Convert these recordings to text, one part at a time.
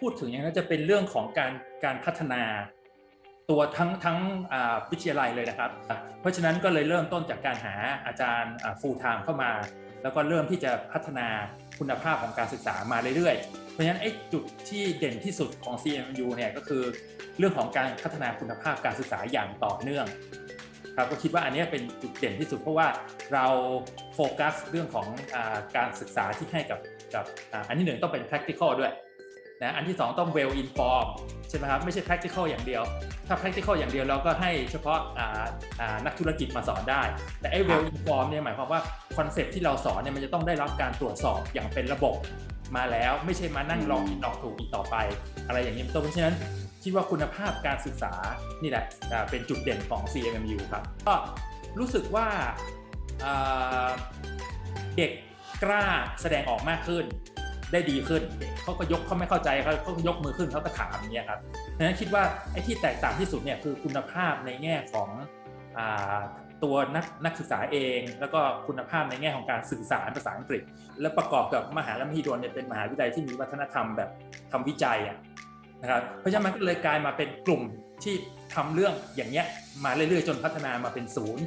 พูดถึงอย่างนั้นจะเป็นเรื่องของการการพัฒนาตัวทั้งทั้งวิทยาลัยเลยนะครับ เพราะฉะนั้นก็เลยเริ่มต้นจากการหาอาจารย์ฟูลไทม์เข้ามา แล้วก็เริ่มที่จะพัฒนาคุณภาพของการศึกษามาเรื่อยๆ เพราะฉะนั้นไอ้จุดที่เด่นที่สุดของ CMU เนี่ยก็คือเรื่องของการพัฒนาคุณภาพการศึกษาอย่างต่อเนื่องครับก็คิดว่าอันนี้เป็นจุดเด่นที่สุดเพราะว่าเราโฟกัสเรื่องของอการศึกษาที่ให้กับกับอันที่หนึ่งต้องเป็น practical ด้วย นะอันที่สองต้อง well informed ใช่ไหมครับไม่ใช่ practical อย่างเดียว ถ้า practical อย่างเดียวเราก็ให้เฉพาะอ่าอ่านักธุรกิจมาสอนได้ แต่ไอ้ well informed เนี่ยหมายความว่าคอนเซ็ปที่เราสอนเนี่ยมันจะต้องได้รับการตรวจสอบอย่างเป็นระบบมาแล้วไม่ใช่มานั่งลองผิดลองถูกอีกต่อไป อะไรอย่างนี้เป็นต้นเพราะฉะนั้นคิดว่าคุณภาพการศึกษานี่แหละอ่าเป็นจุดเด่นของ CMMU ครับก็รู้สึกว่าอ่าเด็กกล้าแสดงออกมากขึ้น ได้ดีขึ้นเขาก็ยกเขาไม่เข้าใจเขาเขาก็ยกมือขึ้นเขาก็ถามอย่างเงี้ยครับฉะนั้นคิดว่าไอ้ที่แตกต่างที่สุดเนี่ยคือคุณภาพในแง่ของอตัวนักนักศึกษาเอง แล้วก็คุณภาพในแง่ของการสื่อสารภาษาอังกฤษ และประกอบกับมหาลัยมหิดลเนี่ยเป็นมหาวิทยาลัยที่มีวัฒนธรรมแบบทำวิจัยอะนะครับเพราะฉะนั้นมันก็เลยกลายมาเป็นกลุ่มที่ทำเรื่องอย่างเงี้ยมาเรื่อยๆ จนพัฒนามาเป็นศูนย์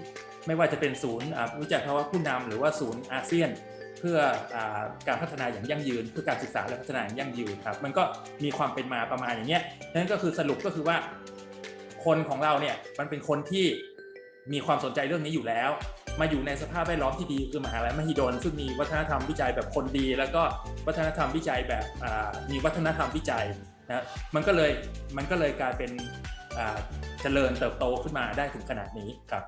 ไม่ว่าจะเป็นศูนย์วิจัยภาวะผู้นำหรือว่าศูนย์อาเซียน พื่ออการพัฒนาอย่างยั่งยืนเพื่อการศึกษาและพัฒนาอย่างยั่งยืนครับ มันก็มีความเป็นมาประมาณอย่างเงี้ยนั่นก็คือสรุปก็คือว่า คนของเราเนี่ยมันเป็นคนที่มีความสนใจเรื่องนี้อยู่แล้ว มาอยู่ในสภาพแวดล้อมที่ดีคือมหาลัยมหิดลซึ่งมีวัฒนธรรมวิจัยแบบคนดี แล้วก็วัฒนธรรมวิจัยแบบมีวัฒนธรรมวิจัยนะมันก็เลยมันก็เลยกลายเป็นเจริญเติบโตขึ้นมาได้ถึงขนาดนี้ครับ